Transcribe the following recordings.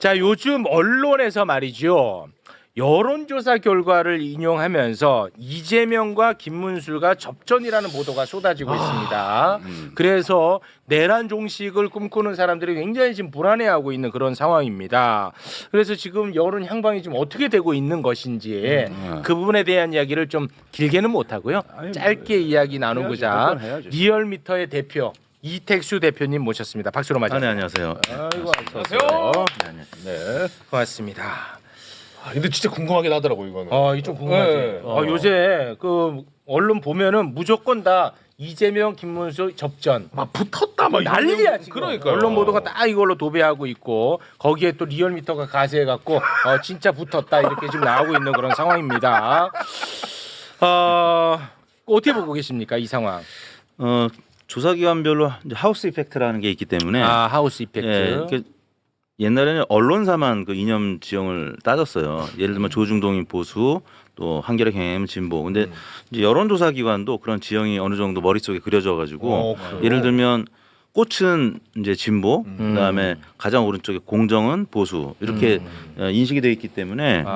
자, 요즘 언론에서 말이죠. 여론조사 결과를 인용하면서 이재명과 김문수가 접전이라는 보도가 쏟아지고 있습니다. 그래서 내란 종식을 꿈꾸는 사람들이 굉장히 지금 불안해하고 있는 그런 상황입니다. 그래서 지금 여론 향방이 지금 어떻게 되고 있는 것인지 그 부분에 대한 이야기를 좀 길게는 못 하고요. 짧게 이야기 나누고자. 리얼미터의 대표 이택수 대표님 모셨습니다. 박수로 맞아. 아, 네, 안녕하세요. 아이고, 안녕하세요. 네, 안녕하세요. 네. 고맙습니다. 아, 근데 진짜 궁금하긴 하더라고 이거는. 어, 이좀 궁금하지. 네. 어, 요새 그 언론 보면은 무조건 다 이재명, 김문수 접전. 막 붙었다 막 난리야 지금. 그러니까 언론 보도가 딱 이걸로 도배하고 있고 거기에 또 리얼미터가 가세해 갖고 어, 진짜 붙었다 이렇게 지금 나오고 있는 그런 상황입니다. 어, 어떻게 보고 계십니까 이 상황? 어, 조사 기관별로 하우스 이펙트라는 게 있기 때문에 아 하우스 이펙트. 예, 이렇게 옛날에는 언론사만 그 이념 지형을 따졌어요. 예를 들면 조중동인 보수, 또 한겨레 경향 진보. 근데 음. 이제 여론조사 기관도 그런 지형이 어느 정도 머릿속에 그려져 가지고 어, 그래요? 예를 들면 꽃은 이제 진보, 음. 그다음에 가장 오른쪽에 공정은 보수 이렇게 어, 인식이 돼 있기 때문에 아.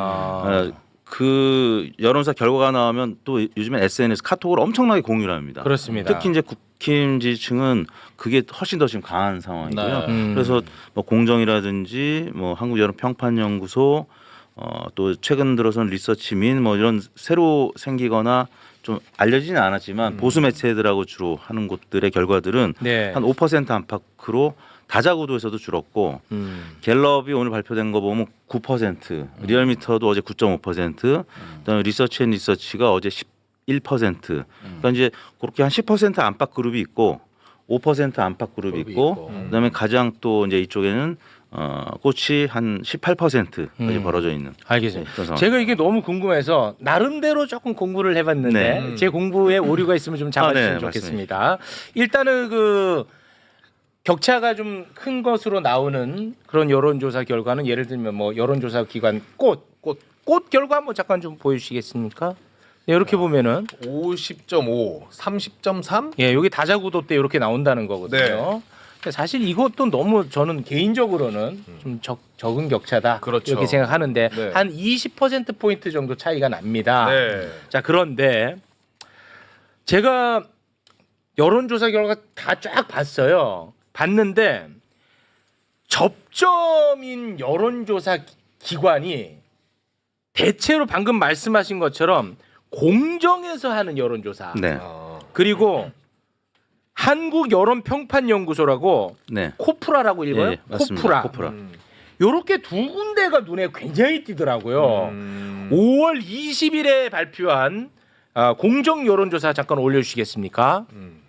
어, 그 여론조사 결과가 나오면 또 요즘엔 SNS 카톡을 엄청나게 공유를 합니다. 그렇습니다. 특히 이제 국힘 지지층은 그게 훨씬 더 지금 강한 상황이고요. 네. 음. 그래서 뭐 공정이라든지 뭐 한국 여론 평판 연구소 어, 또 최근 들어서는 리서치민 뭐 이런 새로 생기거나 좀 알려지진 않았지만 보수 매체들하고 주로 하는 곳들의 결과들은 네. 한 5% 안팎으로 다자구도에서도 줄었고 음. 갤럽이 오늘 발표된 거 보면 9%, 리얼미터도 어제 9.5%, 그다음에 리서치앤 리서치가 어제 11%. 그러니까 이제 그렇게 한 10% 안팎 그룹이 있고 5% 안팎 그룹이 있고, 있고. 그다음에 가장 또 이제 이쪽에는 어 꽃이 한 18%까지 음. 벌어져 있는 알겠습니다. 네, 그런 상황. 제가 이게 너무 궁금해서 나름대로 조금 공부를 해봤는데 네. 제 공부에 오류가 있으면 좀 잡아주시면 아, 네, 좋겠습니다. 일단은 그 격차가 좀 큰 것으로 나오는 그런 여론조사 결과는 예를 들면 뭐 여론조사 기관 꽃, 꽃, 꽃 결과 한번 잠깐 좀 보여주시겠습니까? 네, 이렇게 보면은 50.5, 30.3. 예, 여기 다자구도 때 이렇게 나온다는 거거든요. 사실 이것도 너무 저는 개인적으로는 좀 적, 적은 격차다 그렇죠. 이렇게 생각하는데 네. 한 20% 포인트 정도 차이가 납니다. 네. 자 그런데 제가 여론조사 결과 다 쫙 봤어요. 봤는데 접점인 여론조사 기- 기관이 대체로 방금 말씀하신 것처럼 공정에서 하는 여론조사 네, 아, 그리고 한국 여론 평판 연구소라고 네, 코프라라고 읽어요? 예, 맞습니다. 코프라. 코프라. 음. 요렇게 두 군데가 눈에 굉장히 띄더라고요. 음. 5월 20일에 발표한 아, 공정 여론조사 잠깐 올려주시겠습니까? 음.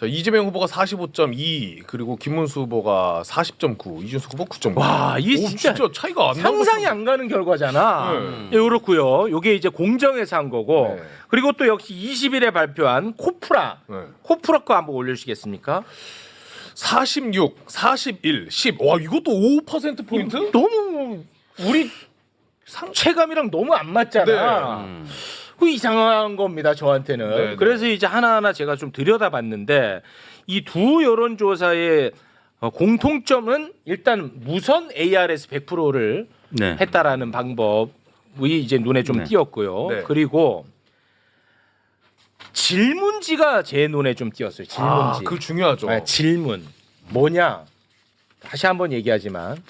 자 이재명 후보가 45.2 그리고 김문수 후보가 40.9, 이준수 후보 9.9. 와, 이게 오, 진짜 차이가 안 상상이 나고 안 가는 결과잖아. 네. 예, 요렇고요. 요게 이제 공정에서 한 거고 네. 그리고 또 역시 20일에 발표한 코프라. 네. 코프라 거 한번 올려 주시겠습니까? 46, 41, 10. 와 이것도 5% 포인트? 너무 우리 상 체감이랑 너무 안 맞잖아. 음. 그 이상한 겁니다 저한테는. 네, 네. 그래서 이제 하나하나 제가 좀 들여다봤는데 이 두 여론조사의 어, 공통점은 일단 무선 ARS 100%를 네. 했다라는 방법이 이제 눈에 좀 네. 띄었고요. 네. 그리고 질문지가 제 눈에 좀 띄었어요. 아, 질문지. 그 중요하죠. 아, 질문 뭐냐? 다시 한번 얘기하지만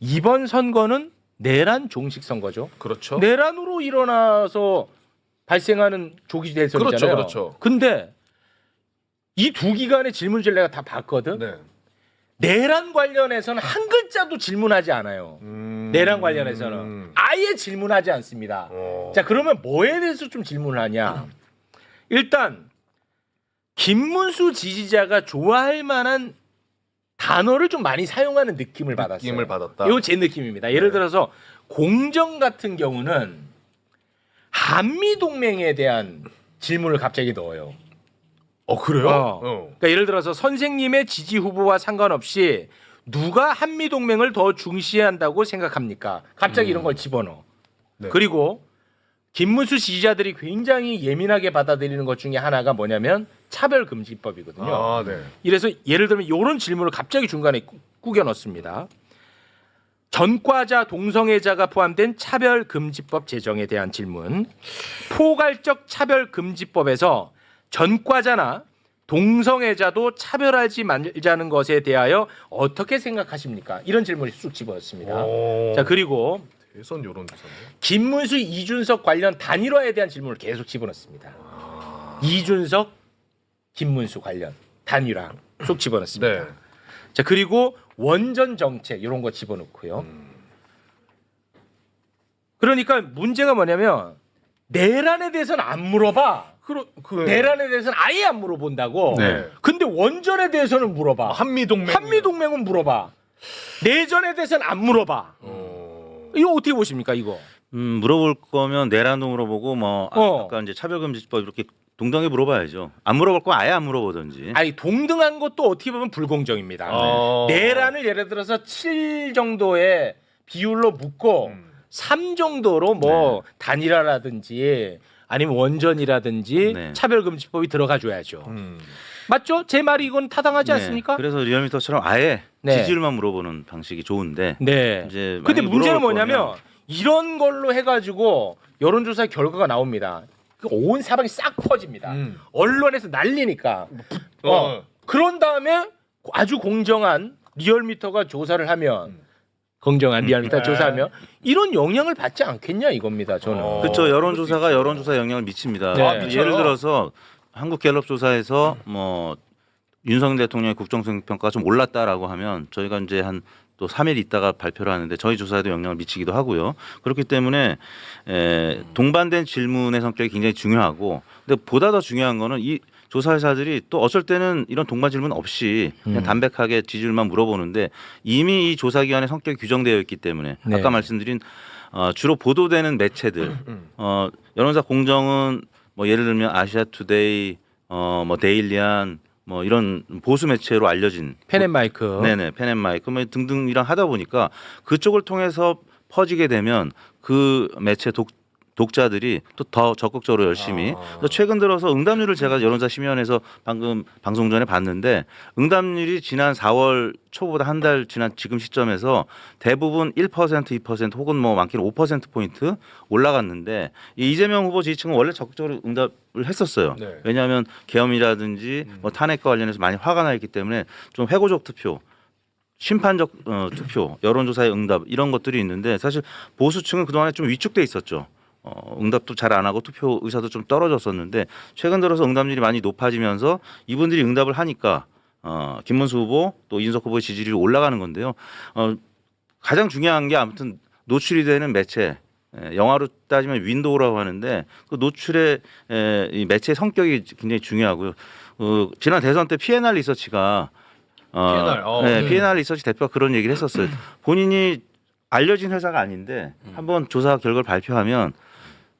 이번 선거는 내란 종식 선거죠. 그렇죠. 내란으로 일어나서 발생하는 조기 대선이잖아요. 그렇죠, 그렇죠. 근데 이 두 기관의 질문지를 내가 다 봤거든. 네. 내란 관련해서는 한 글자도 질문하지 않아요. 음. 내란 관련해서는 아예 질문하지 않습니다. 어. 자 그러면 뭐에 대해서 좀 질문하냐? 일단 김문수 지지자가 좋아할 만한 단어를 좀 많이 사용하는 느낌을 받았어요. 느낌을 받았다. 이거 제 느낌입니다. 예를 네. 들어서 공정 같은 경우는 한미 동맹에 대한 질문을 갑자기 넣어요. 어 그래요? 어. 어. 그러니까 예를 들어서 선생님의 지지 후보와 상관없이 누가 한미 동맹을 더 중시한다고 생각합니까? 갑자기 이런 걸 집어넣어. 네. 그리고 김문수 지지자들이 굉장히 예민하게 받아들이는 것 중에 하나가 뭐냐면 차별 금지법이거든요. 아 네. 이래서 예를 들면 이런 질문을 갑자기 중간에 꾸- 꾸겨 넣습니다. 전과자 동성애자가 포함된 차별금지법 제정에 대한 질문. 포괄적 차별금지법에서 전과자나 동성애자도 차별하지 말자는 것에 대하여 어떻게 생각하십니까? 이런 질문을 쑥 집어왔습니다. 오. 자 그리고 대선 여론조사. 김문수 이준석 관련 단일화에 대한 질문을 계속 집어넣습니다. 이준석 김문수 관련 단일화 쏙 집어넣습니다. 네. 자 그리고 원전 정책 이런 거 집어넣고요. 음. 그러니까 문제가 뭐냐면 내란에 대해서는 안 물어봐. 그러 그 내란에 대해서는 아예 안 물어본다고. 네. 근데 원전에 대해서는 물어봐. 아, 한미 동맹. 한미 동맹은 물어봐. 내전에 대해서는 안 물어봐. 어. 이거 어떻게 보십니까 이거? 음, 물어볼 거면 내란도 물어보고 뭐 아- 어. 아까 이제 차별금지법 이렇게 동등하게 물어봐야죠. 안 물어볼 거면 아예 안 물어보든지. 아니 동등한 것도 어떻게 보면 불공정입니다. 어. 내란을 예를 들어서 7 정도의 비율로 묶고 음. 3 정도로 뭐 네. 단일화라든지 아니면 원전이라든지 네. 차별금지법이 들어가 줘야죠. 음. 맞죠? 제 말이 이건 타당하지 네, 않습니까? 그래서 리얼미터처럼 아예 네. 지지율만 물어보는 방식이 좋은데 네. 이제 근데 만약에 문제는 물어볼 뭐냐면 거면 이런 걸로 해가지고 여론조사 결과가 나옵니다. 그온 사방이 싹 퍼집니다. 음. 언론에서 난리니까. 어. 어. 그런 다음에 아주 공정한 리얼미터가 조사를 하면 공정한 리얼미터 네. 조사하면 이런 영향을 받지 않겠냐 이겁니다. 저는. 어. 그렇죠. 여론조사가. 여론조사 영향을 미칩니다. 네. 아, 예를 미쳐요? 들어서 한국갤럽 조사에서 뭐 윤석열 대통령의 국정수행 평가가 좀 올랐다라고 하면 저희가 이제 한 또 3일 있다가 발표를 하는데 저희 조사에도 영향을 미치기도 하고요. 그렇기 때문에 에, 동반된 질문의 성격이 굉장히 중요하고 근데 보다 더 중요한 거는 이 조사회사들이 또 어쩔 때는 이런 동반 질문 없이 그냥 음. 담백하게 지지율만 물어보는데 이미 이 조사기관의 성격이 규정되어 있기 때문에 네. 아까 말씀드린 어, 주로 보도되는 매체들 음. 어, 여론조사 공정은 뭐 예를 들면 아시아투데이, 어, 뭐 데일리안, 뭐 이런 보수 매체로 알려진 펜앤마이크. 네네 펜앤마이크 뭐 등등이랑 하다 보니까 그쪽을 통해서 퍼지게 되면 그 매체 독 독자들이 또 더 적극적으로 열심히 아. 그래서 최근 들어서 응답률을 제가 여론조사 심의원에서 방금 방송 전에 봤는데 응답률이 지난 4월 초보다 한 달 지난 지금 시점에서 대부분 1% 2% 혹은 뭐 많게는 5% 포인트 올라갔는데 이 이재명 후보 지지층은 원래 적극적으로 응답을 했었어요. 네. 왜냐하면 계엄이라든지 뭐 탄핵과 관련해서 많이 화가 나 있기 때문에 좀 회고적 투표 심판적 어, 투표, 여론조사의 응답 이런 것들이 있는데 사실 보수층은 그동안에 좀 위축돼 있었죠. 어, 응답도 잘 안 하고 투표 의사도 좀 떨어졌었는데 최근 들어서 응답률이 많이 높아지면서 이분들이 응답을 하니까 어, 김문수 후보 또 이준석 후보의 지지율이 올라가는 건데요. 어, 가장 중요한 게 아무튼 노출이 되는 매체 에, 영화로 따지면 윈도우라고 하는데 그 노출의 에, 이 매체 성격이 굉장히 중요하고요. 어, 지난 대선 때 P&R 리서치가 어, P&R, 어, 네, 음. P&R 리서치 대표가 그런 얘기를 했었어요. 본인이 알려진 회사가 아닌데 한번 조사 결과를 발표하면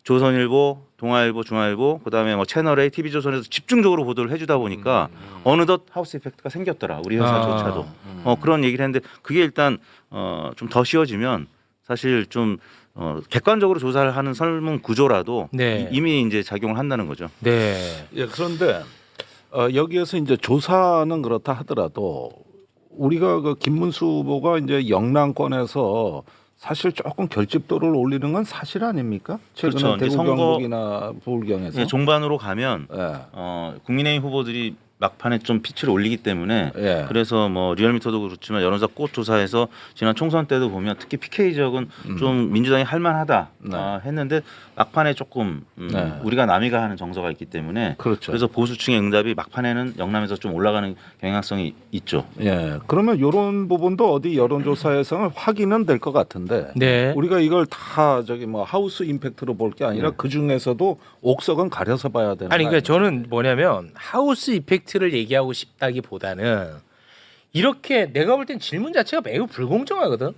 조선일보, 동아일보, 중앙일보, 그다음에 뭐 채널 A, TV조선에서 집중적으로 보도를 해주다 보니까 어느덧 하우스 이펙트가 생겼더라. 우리 회사조차도 어, 그런 얘기를 했는데 그게 일단 어, 좀 더 쉬워지면 사실 좀 어, 객관적으로 조사를 하는 설문 구조라도 네. 이- 이미 이제 작용을 한다는 거죠. 네. 예, 그런데 어, 여기에서 이제 조사는 그렇다 하더라도 우리가 그 김문수 후보가 이제 영남권에서 사실 조금 결집도를 올리는 건 사실 아닙니까? 최근에 그렇죠. 이제 대구 선거- 경북이나 부울경에서 이게 종반으로 가면 예, 어, 국민의힘 후보들이 막판에 좀 피치를 올리기 때문에 예. 그래서 뭐 리얼미터도 그렇지만 여론조사 꽃 조사에서 지난 총선 때도 보면 특히 PK 지역은 좀 민주당이 할만하다 음. 네. 아, 했는데 막판에 조금 음, 네. 우리가 남이가 하는 정서가 있기 때문에 그렇죠. 그래서 보수층의 응답이 막판에는 영남에서 좀 올라가는 경향성이 있죠. 예, 그러면 이런 부분도 어디 여론조사에서는 확인은 될 것 같은데 네. 우리가 이걸 다 저기 뭐 하우스 임팩트로 볼 게 아니라 그 중에서도 옥석은 가려서 봐야 되는 아니 거 그러니까 저는 뭐냐면 하우스 이펙트 를 얘기하고 싶다기보다는 이렇게 내가 볼 땐 질문 자체가 매우 불공정하거든.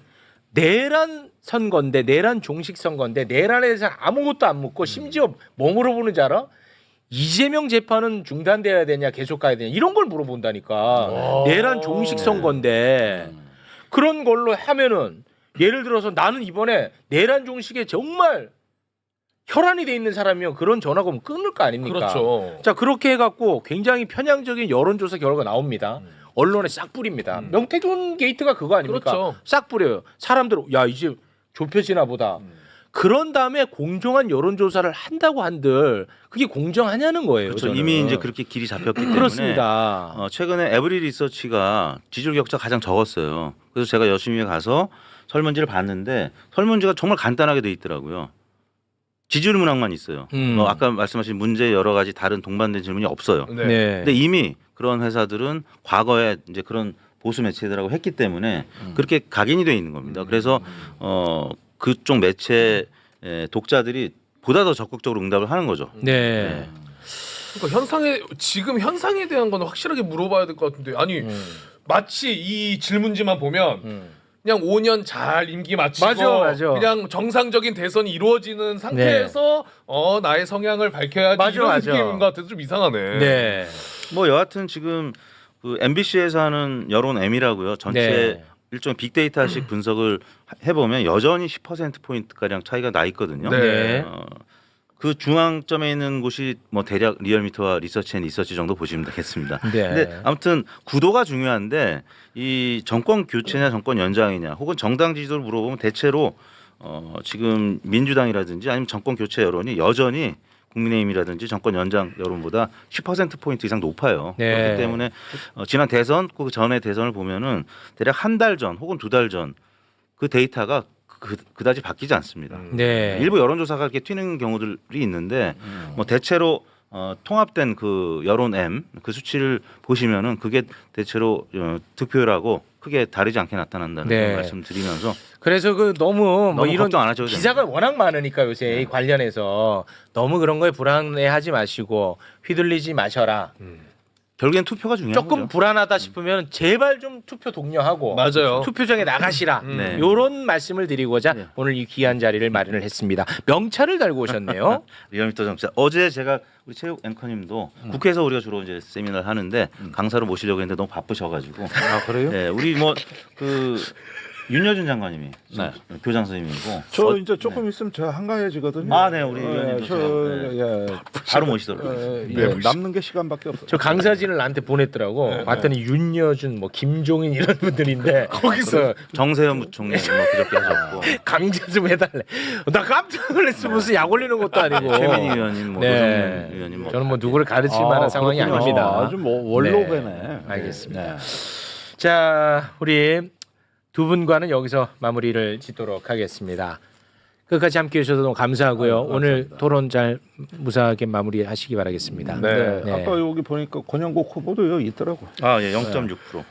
내란 선거인데 내란 종식 선거인데 내란에 대해서 아무것도 안 묻고 심지어 뭐 물어보는지 알아? 이재명 재판은 중단돼야 되냐 계속 가야 되냐 이런 걸 물어본다니까. 내란 종식 선거인데 그런 걸로 하면은 예를 들어서 나는 이번에 내란 종식에 정말 혈안이 돼 있는 사람이면 그런 전화가 오면 끊을 거 아닙니까? 그렇죠. 자 그렇게 해갖고 굉장히 편향적인 여론조사 결과가 나옵니다. 언론에 싹 뿌립니다. 명태균 게이트가 그거 아닙니까? 그렇죠. 싹 뿌려요. 사람들 야 이제 좁혀지나 보다. 그런 다음에 공정한 여론조사를 한다고 한들 그게 공정하냐는 거예요. 그렇죠. 저는. 이미 이제 그렇게 길이 잡혔기 때문에 그렇습니다. 어, 최근에 에브리 리서치가 지지율 격차 가장 적었어요. 그래서 제가 열심히 가서 설문지를 봤는데 설문지가 정말 간단하게 돼 있더라고요. 지지율 문항만 있어요. 음. 뭐 아까 말씀하신 문제 여러 가지 다른 동반된 질문이 없어요. 네. 네. 근데 이미 그런 회사들은 과거에 이제 그런 보수 매체들하고 했기 때문에 그렇게 각인이 돼 있는 겁니다. 그래서 어 그쪽 매체 에, 독자들이 보다 더 적극적으로 응답을 하는 거죠. 네. 그러니까 현상에 지금 현상에 대한 건 확실하게 물어봐야 될 것 같은데 아니 음. 마치 이 질문지만 보면 음. 그냥 5년 잘 임기 마치고 맞아, 맞아. 그냥 정상적인 대선이 이루어지는 상태에서 어 나의 성향을 밝혀야지 맞아, 이런 맞아. 느낌인 것 같아서 좀 이상하네. 네. 뭐 여하튼 지금 그 MBC에서 하는 여론 M이라고요. 전체 네. 일종의 빅데이터식 분석을 해보면 여전히 10% 포인트 가량 차이가 나 있거든요. 네. 어, 그 중앙점에 있는 곳이 뭐 대략 리얼미터와 리서치 앤 리서치 정도 보시면 되겠습니다. 네. 근데 아무튼 구도가 중요한데 이 정권 교체냐 정권 연장이냐 혹은 정당 지지도를 물어보면 대체로 어 지금 민주당이라든지 아니면 정권 교체 여론이 여전히 국민의힘이라든지 정권 연장 여론보다 10% 포인트 이상 높아요. 네. 그렇기 때문에 어, 지난 대선 그 전에 대선을 보면은 대략 한 달 전 혹은 두 달 전 그 데이터가 그, 그다지 바뀌지 않습니다. 음. 네. 일부 여론조사가 이렇게 튀는 경우들이 있는데 뭐 대체로 어, 통합된 그 여론 M 그 수치를 보시면은 그게 대체로 어, 득표율하고 크게 다르지 않게 나타난다는 네. 걸 말씀드리면서 그래서 그 너무 뭐 너무 이런 걱정 안 하셔도 기사가 워낙 많으니까 요새 이 관련해서 너무 그런 거에 불안해하지 마시고 휘둘리지 마셔라. 결국엔 투표가 중요한 조금 거죠. 불안하다 싶으면 제발 좀 투표 독려하고 맞아요. 투표장에 나가시라. 음. 네. 요런 말씀을 드리고자 네. 오늘 이 귀한 자리를 마련을 했습니다. 명찰을 달고 오셨네요. 리얼미터 정치 어제 제가 우리 체육 앵커님도 음. 국회에서 우리가 주로 이제 세미나를 하는데 강사로 모시려고 했는데 너무 바쁘셔가지고 아 그래요? 네 우리 뭐 그 윤여준 장관님이 네. 교장 선생님이고 저 어, 이제 조금 있으면 저 한가해지거든요. 아, 네, 우리 예, 의원님도 저, 저, 예, 바로 모시더라고요. 예, 네, 예, 보시죠. 남는 게 시간밖에 없어요. 저 강사진을 나한테 보냈더라고. 네, 봤더니 윤여준, 뭐 김종인 이런 분들인데 거기서 정세현 부총리 뭐 그저께 하셨고 강제 좀 해달래. 나 깜짝 놀랐어. 무슨 약 올리는 것도 아니고. 최민희 의원님, 뭐 네. 의원님, 뭐 저는 뭐 누구를 가르칠 만한 상황이 그렇군요. 아닙니다. 아주 뭐 원로배네. 네, 알겠습니다. 네. 자, 우리 두 분과는 여기서 마무리를 짓도록 하겠습니다. 끝까지 함께 해주셔서 너무 감사하고요. 아유, 오늘. 토론 잘 무사하게 마무리하시기 바라겠습니다. 네. 네. 아까 여기 보니까 권영국 후보도 여기 있더라고. 아, 예, 0.6%.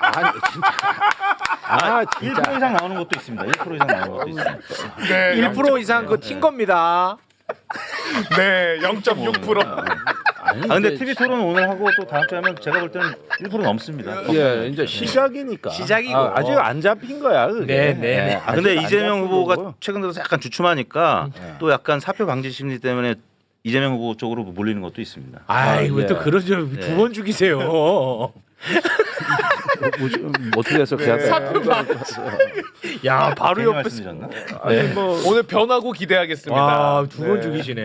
아니 진짜. 아1% 이상 나오는 것도 있습니다. 1% 이상 나오는 것도 있습니다. 네, 1% 이상 그튄 겁니다. 네, 0.6%. 아니, 아, 근데 TV 토론 오늘 하고 또 다음 주에 하면 제가 볼 때는 1% 넘습니다. 예, 이제 시작이니까. 시작이고. 아, 아직 안 잡힌 거야. 그게. 네, 네, 네. 아, 근데 아직 안 이재명 잡힌 후보가 거고요. 최근 들어서 약간 주춤하니까 네. 또 약간 사표 방지 심리 때문에 이재명 후보 쪽으로 몰리는 것도 있습니다. 아이, 아, 왜또 예. 그러죠? 네. 두번 죽이세요. 뭐, 어떻게 해서 계약 사표 야, 바로 괜히 옆에 말씀드렸나? 아니 뭐 오늘 변하고 기대하겠습니다. 와, 두번 네. 죽이시네.